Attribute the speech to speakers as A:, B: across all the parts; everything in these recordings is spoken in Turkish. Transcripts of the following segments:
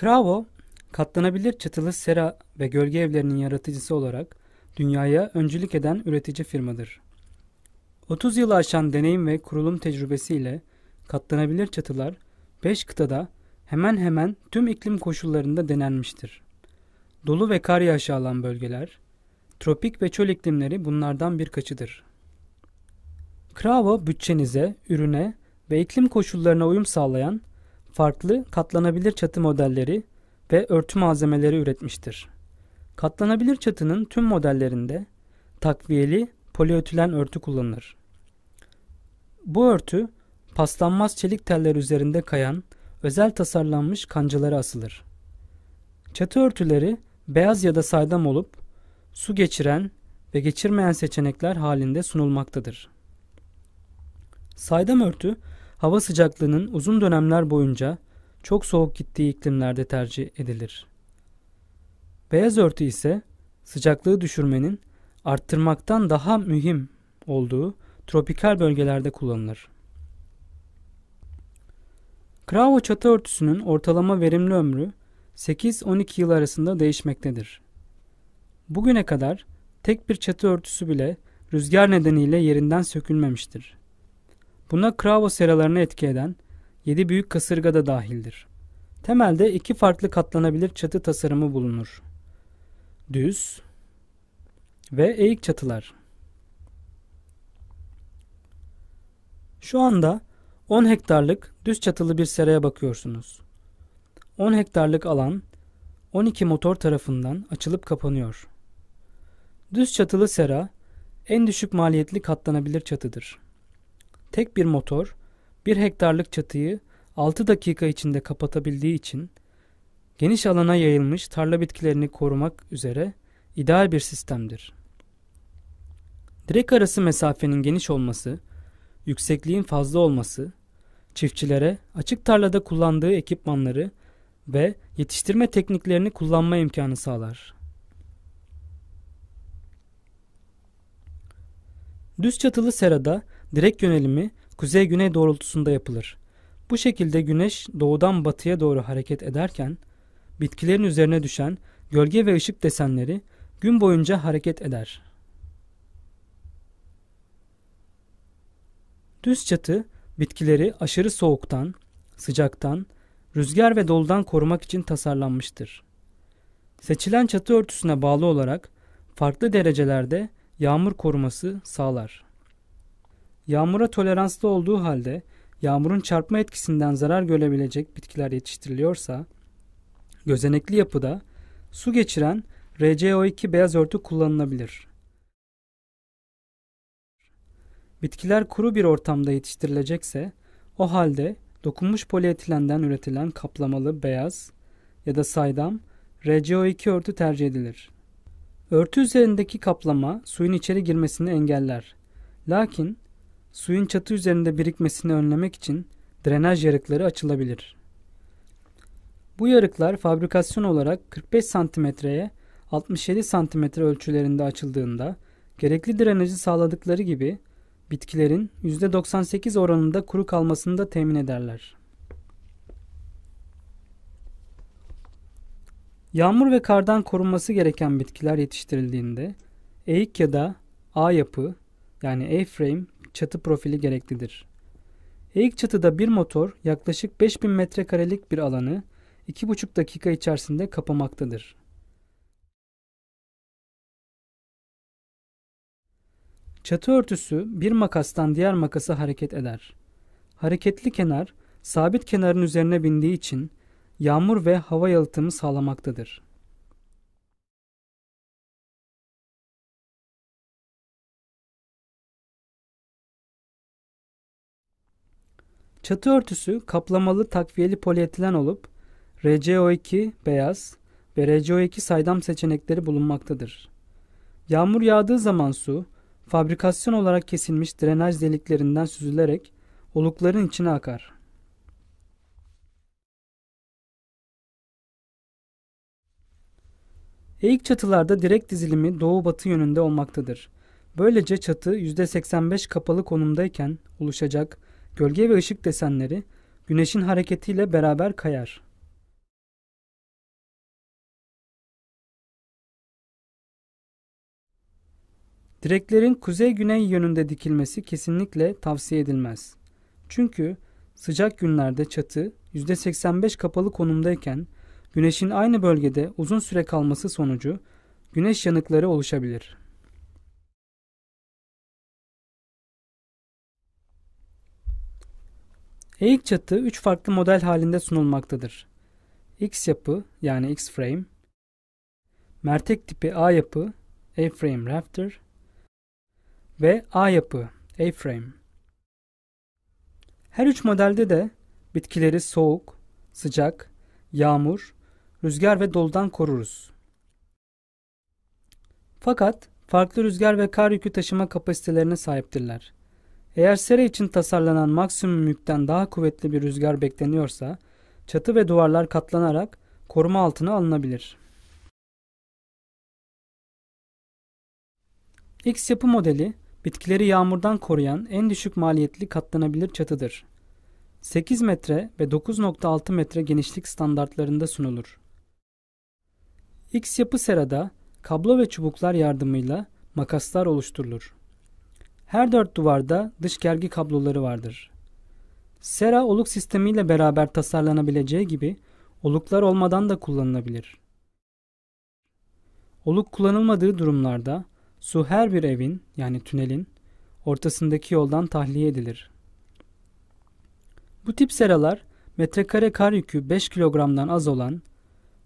A: Cravo, katlanabilir çatılı sera ve gölge evlerinin yaratıcısı olarak dünyaya öncülük eden üretici firmadır. 30 yılı aşan deneyim ve kurulum tecrübesiyle katlanabilir çatılar 5 kıtada hemen hemen tüm iklim koşullarında denenmiştir. Dolu ve kar yağışı alan bölgeler, tropik ve çöl iklimleri bunlardan birkaçıdır. Cravo bütçenize, ürüne ve iklim koşullarına uyum sağlayan farklı katlanabilir çatı modelleri ve örtü malzemeleri üretmiştir. Katlanabilir çatının tüm modellerinde takviyeli polietilen örtü kullanılır. Bu örtü paslanmaz çelik teller üzerinde kayan özel tasarlanmış kancalara asılır. Çatı örtüleri beyaz ya da saydam olup su geçiren ve geçirmeyen seçenekler halinde sunulmaktadır. Saydam örtü hava sıcaklığının uzun dönemler boyunca çok soğuk gittiği iklimlerde tercih edilir. Beyaz örtü ise sıcaklığı düşürmenin arttırmaktan daha mühim olduğu tropikal bölgelerde kullanılır. Cravo çatı örtüsünün ortalama verimli ömrü 8-12 yıl arasında değişmektedir. Bugüne kadar tek bir çatı örtüsü bile rüzgar nedeniyle yerinden sökülmemiştir. Buna Cravo seralarını etki eden 7 büyük kasırga da dahildir. Temelde iki farklı katlanabilir çatı tasarımı bulunur. Düz ve eğik çatılar. Şu anda 10 hektarlık düz çatılı bir seraya bakıyorsunuz. 10 hektarlık alan 12 motor tarafından açılıp kapanıyor. Düz çatılı sera en düşük maliyetli katlanabilir çatıdır. Tek bir motor 1 hektarlık çatıyı 6 dakika içinde kapatabildiği için geniş alana yayılmış tarla bitkilerini korumak üzere ideal bir sistemdir. Direk arası mesafenin geniş olması, yüksekliğin fazla olması, çiftçilere açık tarlada kullandığı ekipmanları ve yetiştirme tekniklerini kullanma imkanı sağlar. Düz çatılı serada direk yönelimi kuzey-güney doğrultusunda yapılır. Bu şekilde güneş doğudan batıya doğru hareket ederken bitkilerin üzerine düşen gölge ve ışık desenleri gün boyunca hareket eder. Düz çatı bitkileri aşırı soğuktan, sıcaktan, rüzgar ve doludan korumak için tasarlanmıştır. Seçilen çatı örtüsüne bağlı olarak farklı derecelerde yağmur koruması sağlar. Yağmura toleranslı olduğu halde yağmurun çarpma etkisinden zarar görebilecek bitkiler yetiştiriliyorsa, gözenekli yapıda su geçiren RCO2 beyaz örtü kullanılabilir. Bitkiler kuru bir ortamda yetiştirilecekse, o halde dokunmuş polietilenden üretilen kaplamalı beyaz ya da saydam RCO2 örtü tercih edilir. Örtü üzerindeki kaplama suyun içeri girmesini engeller. Lakin suyun çatı üzerinde birikmesini önlemek için drenaj yarıkları açılabilir. Bu yarıklar fabrikasyon olarak 45 santimetreye 67 santimetre ölçülerinde açıldığında gerekli drenajı sağladıkları gibi bitkilerin %98 oranında kuru kalmasını da temin ederler. Yağmur ve kardan korunması gereken bitkiler yetiştirildiğinde eğik ya da A yapı yani A-frame çatı profili gereklidir. Eğik çatıda bir motor yaklaşık 5000 metrekarelik bir alanı 2,5 dakika içerisinde kapamaktadır. Çatı örtüsü bir makastan diğer makasa hareket eder. Hareketli kenar sabit kenarın üzerine bindiği için yağmur ve hava yalıtımı sağlamaktadır. Çatı örtüsü kaplamalı takviyeli polietilen olup RCO2 beyaz ve RCO2 saydam seçenekleri bulunmaktadır. Yağmur yağdığı zaman su fabrikasyon olarak kesilmiş drenaj deliklerinden süzülerek olukların içine akar. Eğik çatılarda direkt dizilimi doğu-batı yönünde olmaktadır. Böylece çatı %85 kapalı konumdayken oluşacak Gölge ve ışık desenleri güneşin hareketiyle beraber kayar. Direklerin kuzey-güney yönünde dikilmesi kesinlikle tavsiye edilmez. Çünkü sıcak günlerde çatı %85 kapalı konumdayken güneşin aynı bölgede uzun süre kalması sonucu güneş yanıkları oluşabilir. Eğik çatı 3 farklı model halinde sunulmaktadır. X yapı yani X-frame, mertek tipi A yapı A-frame rafter ve A yapı A-frame. Her üç modelde de bitkileri soğuk, sıcak, yağmur, rüzgar ve doludan koruruz. Fakat farklı rüzgar ve kar yükü taşıma kapasitelerine sahiptirler. Eğer sera için tasarlanan maksimum yükten daha kuvvetli bir rüzgar bekleniyorsa, çatı ve duvarlar katlanarak koruma altına alınabilir. X yapı modeli, bitkileri yağmurdan koruyan en düşük maliyetli katlanabilir çatıdır. 8 metre ve 9.6 metre genişlik standartlarında sunulur. X yapı serada kablo ve çubuklar yardımıyla makaslar oluşturulur. Her dört duvarda dış gergi kabloları vardır. Sera oluk sistemiyle beraber tasarlanabileceği gibi oluklar olmadan da kullanılabilir. Oluk kullanılmadığı durumlarda su her bir evin yani tünelin ortasındaki yoldan tahliye edilir. Bu tip seralar metrekare kar yükü 5 kilogramdan az olan,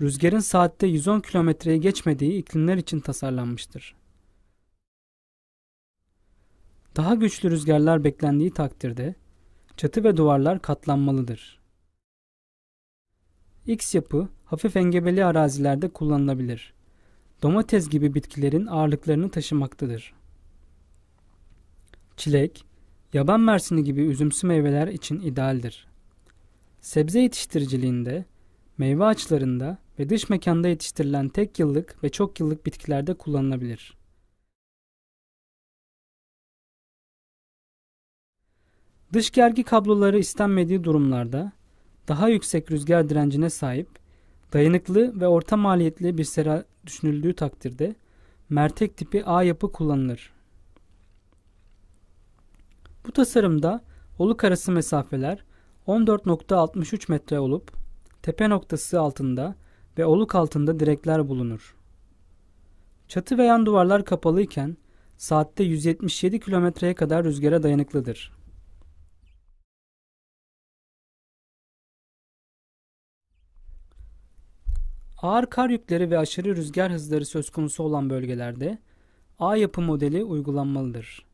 A: rüzgarın saatte 110 kilometreyi geçmediği iklimler için tasarlanmıştır. Daha güçlü rüzgarlar beklendiği takdirde çatı ve duvarlar katlanmalıdır. X yapı hafif engebeli arazilerde kullanılabilir. Domates gibi bitkilerin ağırlıklarını taşımaktadır. Çilek, yaban mersini gibi üzümsü meyveler için idealdir. Sebze yetiştiriciliğinde, meyve ağaçlarında ve dış mekanda yetiştirilen tek yıllık ve çok yıllık bitkilerde kullanılabilir. Dış gergi kabloları istenmediği durumlarda daha yüksek rüzgar direncine sahip, dayanıklı ve orta maliyetli bir sera düşünüldüğü takdirde mertek tipi A yapı kullanılır. Bu tasarımda oluk arası mesafeler 14.63 metre olup tepe noktası altında ve oluk altında direkler bulunur. Çatı ve yan duvarlar kapalı iken saatte 177 kilometreye kadar rüzgara dayanıklıdır. Ağır kar yükleri ve aşırı rüzgar hızları söz konusu olan bölgelerde A yapı modeli uygulanmalıdır.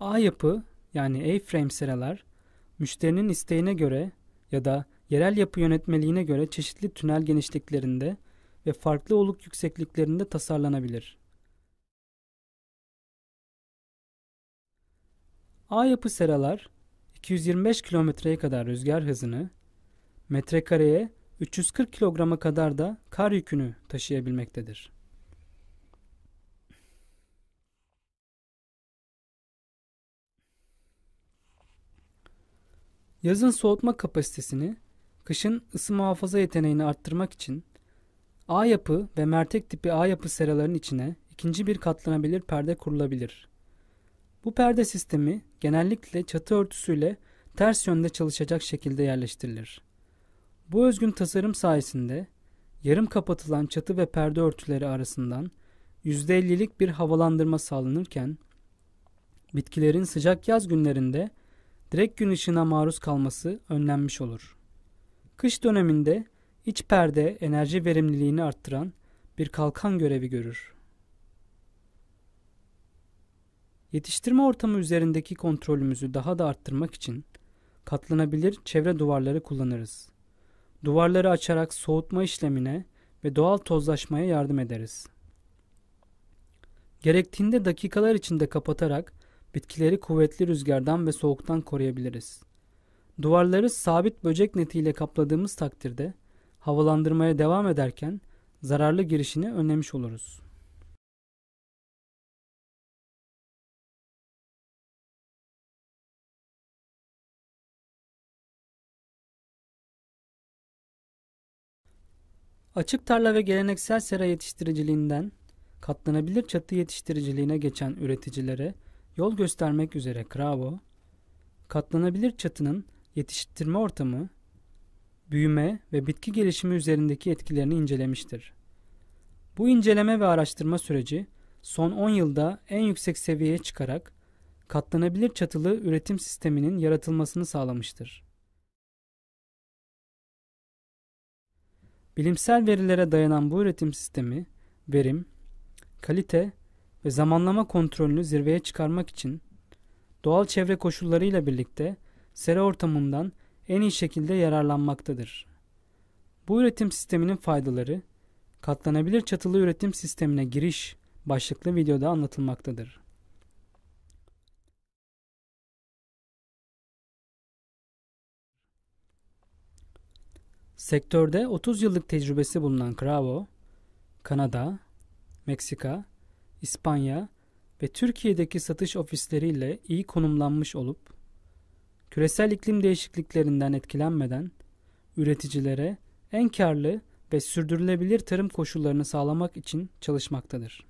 A: A yapı yani A-frame seralar müşterinin isteğine göre ya da yerel yapı yönetmeliğine göre çeşitli tünel genişliklerinde ve farklı oluk yüksekliklerinde tasarlanabilir. A yapı seralar 225 kilometreye kadar rüzgar hızını, metrekareye 340 kilograma kadar da kar yükünü taşıyabilmektedir. Yazın soğutma kapasitesini, kışın ısı muhafaza yeteneğini arttırmak için A yapı ve mertek tipi A yapı seraların içine ikinci bir katlanabilir perde kurulabilir. Bu perde sistemi genellikle çatı örtüsüyle ters yönde çalışacak şekilde yerleştirilir. Bu özgün tasarım sayesinde yarım kapatılan çatı ve perde örtüleri arasından %50'lik bir havalandırma sağlanırken bitkilerin sıcak yaz günlerinde direkt gün ışığına maruz kalması önlenmiş olur. Kış döneminde iç perde enerji verimliliğini arttıran bir kalkan görevi görür. Yetiştirme ortamı üzerindeki kontrolümüzü daha da arttırmak için katlanabilir çevre duvarları kullanırız. Duvarları açarak soğutma işlemine ve doğal tozlaşmaya yardım ederiz. Gerektiğinde dakikalar içinde kapatarak bitkileri kuvvetli rüzgardan ve soğuktan koruyabiliriz. Duvarları sabit böcek netiyle kapladığımız takdirde havalandırmaya devam ederken zararlı girişini önlemiş oluruz. Açık tarla ve geleneksel sera yetiştiriciliğinden katlanabilir çatı yetiştiriciliğine geçen üreticilere yol göstermek üzere Cravo, katlanabilir çatının yetiştirme ortamı, büyüme ve bitki gelişimi üzerindeki etkilerini incelemiştir. Bu inceleme ve araştırma süreci son 10 yılda en yüksek seviyeye çıkarak katlanabilir çatılı üretim sisteminin yaratılmasını sağlamıştır. Bilimsel verilere dayanan bu üretim sistemi, verim, kalite ve zamanlama kontrolünü zirveye çıkarmak için doğal çevre koşullarıyla birlikte sera ortamından en iyi şekilde yararlanmaktadır. Bu üretim sisteminin faydaları, katlanabilir çatılı üretim sistemine giriş başlıklı videoda anlatılmaktadır. Sektörde 30 yıllık tecrübesi bulunan Cravo, Kanada, Meksika, İspanya ve Türkiye'deki satış ofisleriyle iyi konumlanmış olup, küresel iklim değişikliklerinden etkilenmeden üreticilere en karlı ve sürdürülebilir tarım koşullarını sağlamak için çalışmaktadır.